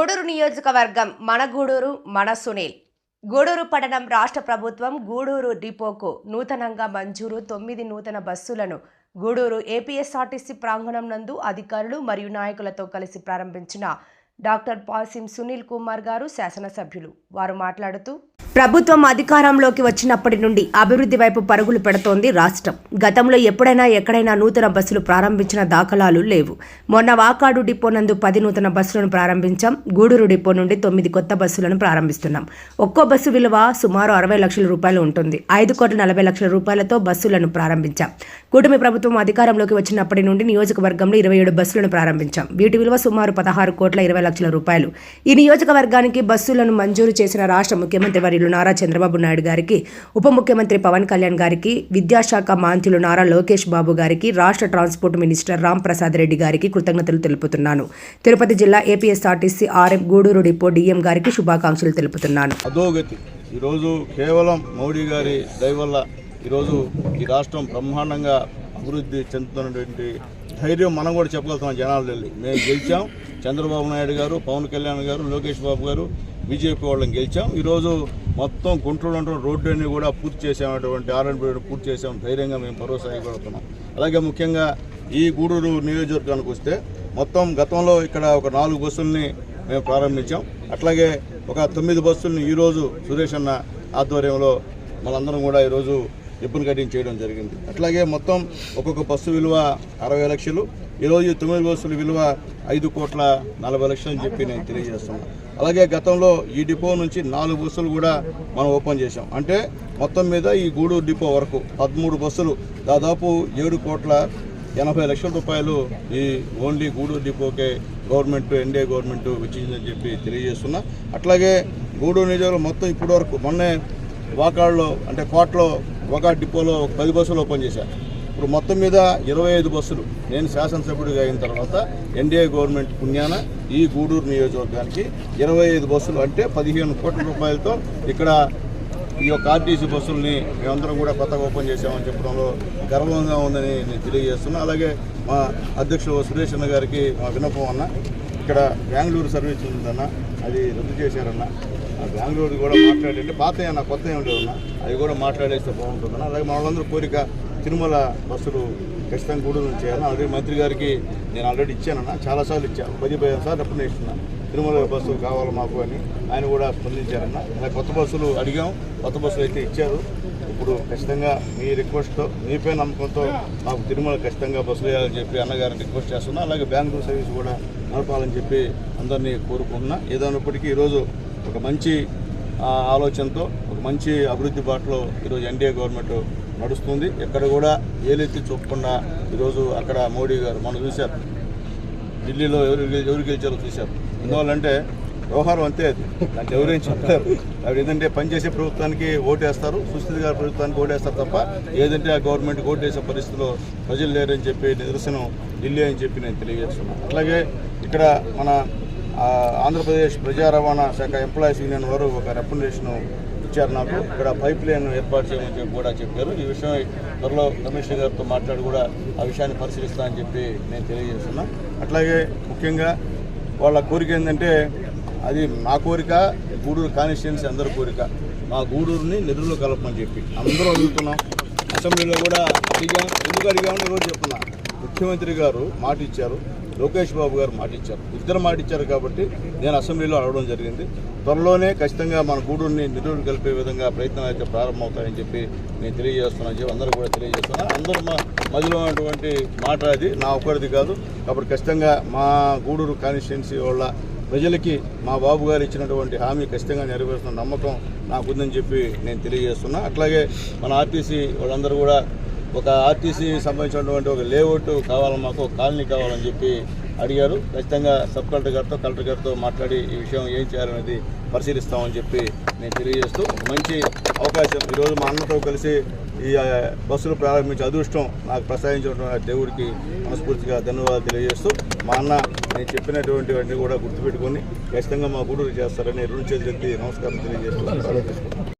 గూడూరు నియోజకవర్గం మన గూడూరు మన సునీల్. గూడూరు పట్టణం రాష్ట్ర ప్రభుత్వం గూడూరు డిపోకు నూతనంగా మంజూరు తొమ్మిది నూతన బస్సులను గూడూరు ఏపీఎస్ఆర్టీసీ ప్రాంగణం నందు అధికారులు మరియు నాయకులతో కలిసి ప్రారంభించిన డాక్టర్ పాసిం సునీల్ కుమార్ గారు శాసనసభ్యులు. వారు మాట్లాడుతూ ప్రభుత్వం అధికారంలోకి వచ్చినప్పటి నుండి అభివృద్ధి వైపు పరుగులు పెడుతోంది రాష్ట్రం. గతంలో ఎప్పుడైనా ఎక్కడైనా నూతన బస్సులు ప్రారంభించిన దాఖలాలు లేవు. మొన్న వాకాడు డిపో నందు పది నూతన బస్సులను ప్రారంభించాం. గూడూరు డిపో నుండి తొమ్మిది కొత్త బస్సులను ప్రారంభిస్తున్నాం. ఒక్కో బస్సు విలువ సుమారు అరవై లక్షల రూపాయలు ఉంటుంది. ఐదు కోట్ల నలభై లక్షల రూపాయలతో బస్సులను ప్రారంభించాం. కూటమి ప్రభుత్వం అధికారంలోకి వచ్చినప్పటి నుండి నియోజకవర్గంలో ఇరవై ఏడు బస్సులను ప్రారంభించాం. వీటి విలువ సుమారు పదహారు కోట్ల ఇరవై లక్షల రూపాయలు. ఈ నియోజకవర్గానికి బస్సులను మంజూరు చేసిన రాష్ట్ర ముఖ్యమంత్రి మంత్రులు నారా చంద్రబాబు నాయుడు గారికి ఉప ముఖ్యమంత్రి పవన్ కళ్యాణ్ గారికి విద్యాశాఖ మంత్రులు నారా లోకేష్ బాబు గారికి రాష్ట్ర ట్రాన్స్పోర్ట్ మినిస్టర్ రామ్ ప్రసాద్ రెడ్డి గారికి కృతజ్ఞతలు తెలుపుతున్నాను. తిరుపతి జిల్లా APSRTC RM Gudur depot DM గారికి శుభాకాంక్షలు తెలుపుతున్నాను. అధోగతి. ఈరోజు కేవలం మోడీ గారి దయవల్ల ఈరోజు ఈ రాష్ట్రం బ్రహ్మాండంగా అభివృద్ధి చెందుతున్నటువంటి ధైర్యం మనం కూడా చెప్పగలుగుతున్నాం జనాలు వెళ్ళి. మేము గెలిచాం. చంద్రబాబు నాయుడు గారు పవన్ కళ్యాణ్ గారు లోకేష్ బాబు గారు బీజేపీ వాళ్ళని గెలిచాం. ఈరోజు మొత్తం గుంటూరు అంటే రోడ్డు అన్ని కూడా పూర్తి చేసామటువంటి ఆర్ఎండ్ పూర్తి చేసాం ధైర్యంగా మేము భరోసా ఇవ్వబడుతున్నాం అలాగే ముఖ్యంగా ఈ గూడూరు నియోజకవర్గానికి వస్తే మొత్తం గతంలో ఇక్కడ ఒక నాలుగు బస్సుల్ని మేము ప్రారంభించాం. అట్లాగే ఒక తొమ్మిది బస్సుల్ని ఈరోజు సురేష్ అన్న ఆధ్వర్యంలో మనందరం కూడా ఈరోజు రిబ్బన్ కటింగ్ చేయడం జరిగింది. అట్లాగే మొత్తం ఒక్కొక్క బస్సు విలువ అరవై లక్షలు. ఈరోజు తొమ్మిది బస్సుల విలువ ఐదు కోట్ల నలభై లక్షలు అని చెప్పి నేను తెలియజేస్తున్నాను అలాగే గతంలో ఈ డిపో నుంచి నాలుగు బస్సులు కూడా మనం ఓపెన్ చేశాం. అంటే మొత్తం మీద ఈ గూడూరు డిపో వరకు పదమూడు బస్సులు దాదాపు ఏడు కోట్ల ఎనభై లక్షల రూపాయలు ఈ ఓన్లీ గూడూరు డిపోకే గవర్నమెంట్ ఎన్డీఏ గవర్నమెంట్ ఇచ్చిందని చెప్పి తెలియజేస్తున్నా. అట్లాగే గూడూరు నియోజకవర్గం మొత్తం ఇప్పటివరకు మొన్నే వాకాడ్లో అంటే కోట్లో ఒక డిపోలో పది బస్సులు ఓపెన్ చేశారు. ఇప్పుడు మొత్తం మీద ఇరవై ఐదు బస్సులు నేను శాసనసభ్యుడిగా అయిన తర్వాత ఎన్డీఏ గవర్నమెంట్ పుణ్యాన ఈ గూడూరు నియోజకవర్గానికి ఇరవై ఐదు బస్సులు అంటే పదిహేను కోట్ల రూపాయలతో ఇక్కడ ఈ యొక్క ఆర్టీసీ బస్సుల్ని మేమందరం కూడా కొత్తగా ఓపెన్ చేశామని చెప్పడంలో గర్వంగా ఉందని నేను తెలియజేస్తున్నా. అలాగే మా అధ్యక్షుడు సురేష్ అన్న గారికి మా విన్నపం అన్న ఇక్కడ బెంగళూరు సర్వీస్ ఉందన్న అది రద్దు చేశారన్న. ఆ బెంగళూరు కూడా మాట్లాడండి. పాత అన్న కొత్త ఏమిటి అన్న అవి కూడా మాట్లాడేస్తే బాగుంటుందన్న. అలాగే మనందరూ కోరిక తిరుమల బస్సులు ఖచ్చితంగా గూడూరు నుంచి చేయాలి. ఆల్రెడీ మంత్రి గారికి నేను ఆల్రెడీ ఇచ్చానన్నా చాలాసార్లు ఇచ్చాను. పది పదిహేను సార్లు అప్పుడు ఇస్తున్నాను తిరుమల బస్సు కావాలి మాకు అని ఆయన కూడా స్పందించారన్న. అలా కొత్త బస్సులు అడిగాం. కొత్త బస్సులు అయితే ఇచ్చారు. ఇప్పుడు ఖచ్చితంగా మీ రిక్వెస్ట్తో మీపై నమ్మకంతో మాకు తిరుమల ఖచ్చితంగా బస్సులు వేయాలని చెప్పి అన్నగారిని రిక్వెస్ట్ చేస్తున్నా. అలాగే బ్యాంకు సర్వీస్ కూడా నడపాలని చెప్పి అందరినీ కోరుకుంటున్నా. ఏదైనప్పటికీ ఈరోజు ఒక మంచి ఆలోచనతో ఒక మంచి అభివృద్ధి బాటలో ఈరోజు ఎన్డీఏ గవర్నమెంట్ నడుస్తుంది. ఎక్కడ కూడా ఏలెత్తి చూపకుండా ఈరోజు అక్కడ మోడీ గారు మనం చూశారు. ఢిల్లీలో ఎవరు ఎవరు గెలిచారో చూశారు. ఎందువల్లంటే వ్యవహారం అంతే అది. దాంట్లో ఎవరేం చెప్పలేరు. అవి ఏదంటే పనిచేసే ప్రభుత్వానికి ఓటేస్తారు. సుస్థితి గారి ప్రభుత్వానికి ఓటేస్తారు తప్ప ఏదంటే ఆ గవర్నమెంట్కి ఓటేసే పరిస్థితిలో ప్రజలు లేరని చెప్పి నిదర్శనం ఢిల్లీ అని చెప్పి నేను తెలియజేస్తున్నాను. అట్లాగే ఇక్కడ మన ఆంధ్రప్రదేశ్ ప్రజా రవాణా శాఖ ఎంప్లాయీస్ యూనియన్ వారు ఒక రికమెండేషన్ ఇచ్చారు నాకు. ఇక్కడ పైప్ లైన్ ఏర్పాటు చేయమని చెప్పి కూడా చెప్పారు. ఈ విషయం త్వరలో కమిషనర్ గారితో మాట్లాడి కూడా ఆ విషయాన్ని పరిశీలిస్తానని చెప్పి నేను తెలియజేస్తున్నా. అట్లాగే ముఖ్యంగా వాళ్ళ కోరిక ఏంటంటే అది నా కోరిక గూడూరు కాన్స్టిట్యున్సీ అందరి కోరిక. మా గూడూరుని నిధుల్లో కలపమని చెప్పి. అందరూ అడుగుతున్నాం. అసెంబ్లీలో కూడా అడిగా ఎందుకు అడిగామని రోజు చెప్తున్నా. ముఖ్యమంత్రి గారు మాట ఇచ్చారు లోకేష్ బాబు గారు మాటిచ్చారు. ఇద్దరు మాటిచ్చారు కాబట్టి నేను అసెంబ్లీలో అడగడం జరిగింది. త్వరలోనే ఖచ్చితంగా మన గూడూరుని నిధులు కలిపే విధంగా ప్రయత్నాలు అయితే ప్రారంభమవుతాయని చెప్పి నేను తెలియజేస్తున్నాను చెప్పి అందరూ కూడా తెలియజేస్తున్నా. అందరూ మా మధ్యలో ఉన్నటువంటి మాట అది. నా ఒక్కరిది కాదు. కాబట్టి ఖచ్చితంగా మా గూడూరు కాన్స్టిట్యున్సీ వాళ్ళ ప్రజలకి మా బాబు గారు ఇచ్చినటువంటి హామీ ఖచ్చితంగా నెరవేరుస్తున్న నమ్మకం నాకుందని చెప్పి నేను తెలియజేస్తున్నా. అట్లాగే మన ఆర్టీసీ వాళ్ళందరూ కూడా ఒక ఆర్టీసీ సంబంధించినటువంటి ఒక లేఅవుట్ కావాలని మాకు ఒక కాలనీ కావాలని చెప్పి అడిగారు. ఖచ్చితంగా సబ్ కలెక్టర్ గారితో కలెక్టర్ గారితో మాట్లాడి ఈ విషయం ఏం చేయాలనేది పరిశీలిస్తామని చెప్పి నేను తెలియజేస్తూ మంచి అవకాశం. ఈరోజు మా అన్నతో కలిసి ఈ బస్సులు ప్రారంభించే అదృష్టం నాకు ప్రసాదించినటువంటి దేవుడికి మనస్ఫూర్తిగా ధన్యవాదాలు తెలియజేస్తూ మా అన్న నేను చెప్పినటువంటివన్నీ కూడా గుర్తుపెట్టుకొని ఖచ్చితంగా మా గూడూరు చేస్తారని రెండు చేతులు నమస్కారం తెలియజేస్తూ